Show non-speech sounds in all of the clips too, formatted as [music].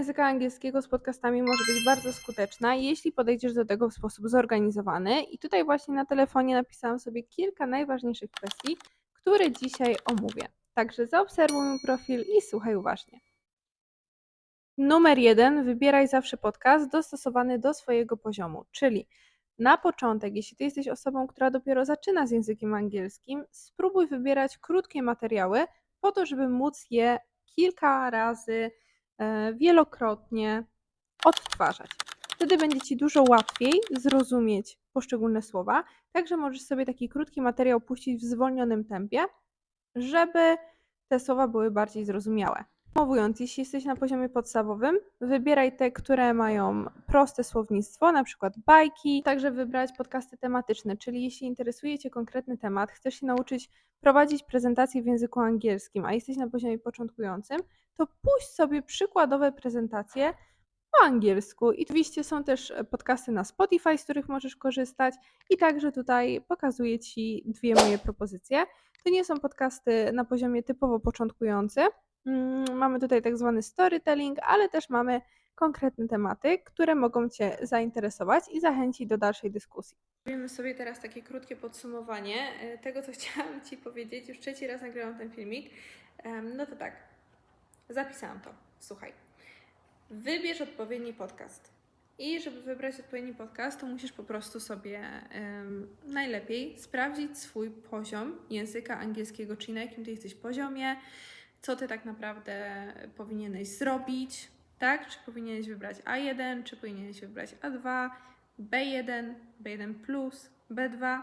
języka angielskiego z podcastami może być bardzo skuteczna, jeśli podejdziesz do tego w sposób zorganizowany. I tutaj właśnie na telefonie napisałam sobie kilka najważniejszych kwestii, które dzisiaj omówię. Także zaobserwuj mój profil i słuchaj uważnie. Numer jeden, wybieraj zawsze podcast dostosowany do swojego poziomu, czyli na początek, jeśli ty jesteś osobą, która dopiero zaczyna z językiem angielskim, spróbuj wybierać krótkie materiały po to, żeby móc je kilka razy, wielokrotnie odtwarzać. Wtedy będzie ci dużo łatwiej zrozumieć poszczególne słowa. Także możesz sobie taki krótki materiał puścić w zwolnionym tempie, żeby te słowa były bardziej zrozumiałe. Podsumowując, jeśli jesteś na poziomie podstawowym, wybieraj te, które mają proste słownictwo, na przykład bajki, także wybrać podcasty tematyczne, czyli jeśli interesuje Cię konkretny temat, chcesz się nauczyć prowadzić prezentację w języku angielskim, a jesteś na poziomie początkującym, to puść sobie przykładowe prezentacje po angielsku. I oczywiście są też podcasty na Spotify, z których możesz korzystać i także tutaj pokazuję Ci dwie moje propozycje. To nie są podcasty na poziomie typowo początkujący, Mm, Mamy tutaj tak zwany storytelling, ale też mamy konkretne tematy, które mogą Cię zainteresować i zachęcić do dalszej dyskusji. Robimy sobie teraz takie krótkie podsumowanie e, tego, co [laughs] chciałam Ci powiedzieć. Już trzeci raz nagrałam ten filmik. No to tak, zapisałam to. Słuchaj. Wybierz odpowiedni podcast. I żeby wybrać odpowiedni podcast, to musisz po prostu sobie em, najlepiej sprawdzić swój poziom języka angielskiego, czyli na jakim ty jesteś poziomie, co ty tak naprawdę powinieneś zrobić, tak? Czy powinieneś wybrać A1, czy powinieneś wybrać A2, B1, B1, B2.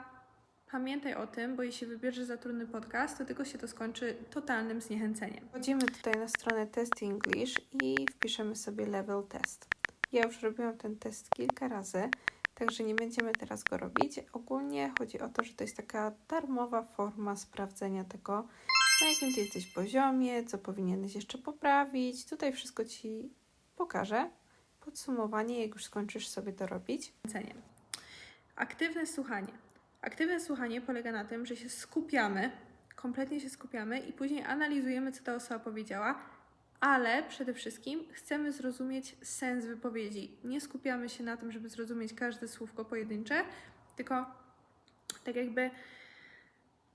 Pamiętaj o tym, bo jeśli wybierzesz za trudny podcast, to tylko się to skończy totalnym zniechęceniem. Wchodzimy tutaj na stronę Test English i wpiszemy sobie level test. Ja już robiłam ten test kilka razy, także nie będziemy teraz go robić. Ogólnie chodzi o to, że to jest taka darmowa forma sprawdzenia tego, na jakim ty jesteś poziomie, co powinieneś jeszcze poprawić. Tutaj wszystko ci pokażę. Podsumowanie, jak już skończysz sobie to robić. Ceniem. Aktywne słuchanie. Aktywne słuchanie polega na tym, że się skupiamy, kompletnie się skupiamy i później analizujemy, co ta osoba powiedziała, ale przede wszystkim chcemy zrozumieć sens wypowiedzi. Nie skupiamy się na tym, żeby zrozumieć każde słówko pojedyncze, tylko tak jakby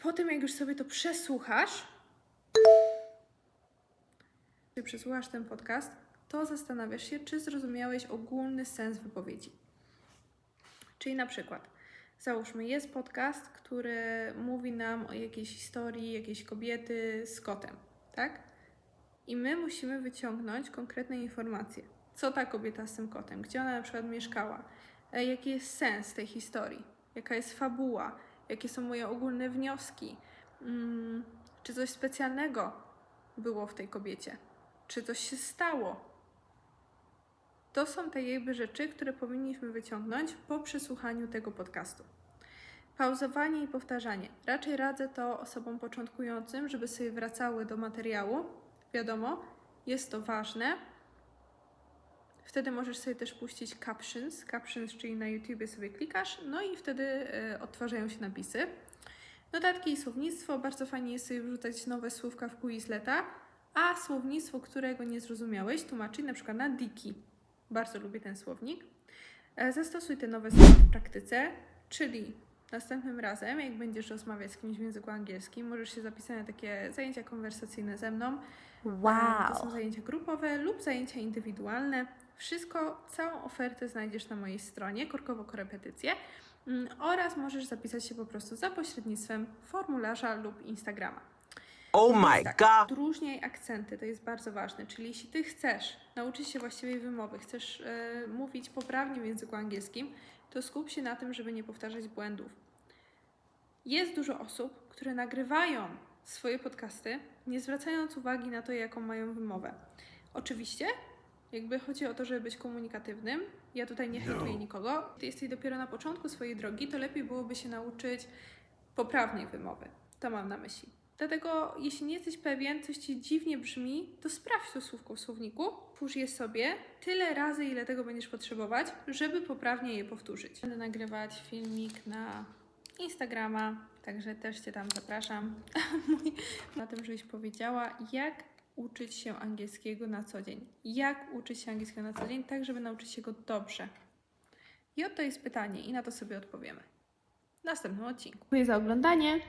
po tym, jak już sobie to przesłuchasz, gdy przesłuchasz ten podcast, to zastanawiasz się, czy zrozumiałeś ogólny sens wypowiedzi. Czyli na przykład, załóżmy, jest podcast, który mówi nam o jakiejś historii jakiejś kobiety z kotem, tak? I my musimy wyciągnąć konkretne informacje. Co ta kobieta z tym kotem? Gdzie ona na przykład mieszkała? E, Jaki jest sens tej historii? Jaka jest fabuła? Jakie są moje ogólne wnioski? Mm, czy coś specjalnego było w tej kobiecie? Czy coś się stało? To są te jakby rzeczy, które powinniśmy wyciągnąć po przesłuchaniu tego podcastu. Pauzowanie i powtarzanie. Raczej radzę to osobom początkującym, żeby sobie wracały do materiału. Wiadomo, jest to ważne. Wtedy możesz sobie też puścić captions. Captions, czyli na YouTubie sobie klikasz, no i wtedy e, odtwarzają się napisy. Notatki i słownictwo. Bardzo fajnie jest sobie wrzucać nowe słówka w Quizleta, a słownictwo, którego nie zrozumiałeś, tłumaczyć na przykład na Diki. Bardzo lubię ten słownik. E, Zastosuj te nowe słowa w praktyce, czyli następnym razem, jak będziesz rozmawiać z kimś w języku angielskim, możesz się zapisać na takie zajęcia konwersacyjne ze mną. E, To są zajęcia grupowe lub zajęcia indywidualne. Wszystko, całą ofertę znajdziesz na mojej stronie Korkowo Korepetycje Mm, oraz możesz zapisać się po prostu za pośrednictwem formularza lub Instagrama. Oh my tak, god. Odróżniaj akcenty, to jest bardzo ważne. Czyli jeśli ty chcesz nauczyć się właściwej wymowy, chcesz e, mówić poprawnie w języku angielskim, to skup się na tym, żeby nie powtarzać błędów. Jest dużo osób, które nagrywają swoje podcasty, nie zwracając uwagi na to, jaką mają wymowę. Oczywiście, jakby chodzi o to, żeby być komunikatywnym. Ja tutaj nie hejtuję nikogo. Ty jesteś dopiero na początku swojej drogi, to lepiej byłoby się nauczyć poprawnej wymowy. To mam na myśli. Dlatego, jeśli nie jesteś pewien, coś ci dziwnie brzmi, to sprawdź to słówko w słowniku, twórz je sobie tyle razy, ile tego będziesz potrzebować, żeby poprawnie je powtórzyć. Będę nagrywać filmik na Instagrama, także też Cię tam zapraszam. [laughs] Na tym, żebyś powiedziała, jak uczyć się angielskiego na co dzień. Jak uczyć się angielskiego na co dzień, tak żeby nauczyć się go dobrze. I oto jest pytanie i na to sobie odpowiemy w następnym odcinku. Dziękuję za oglądanie.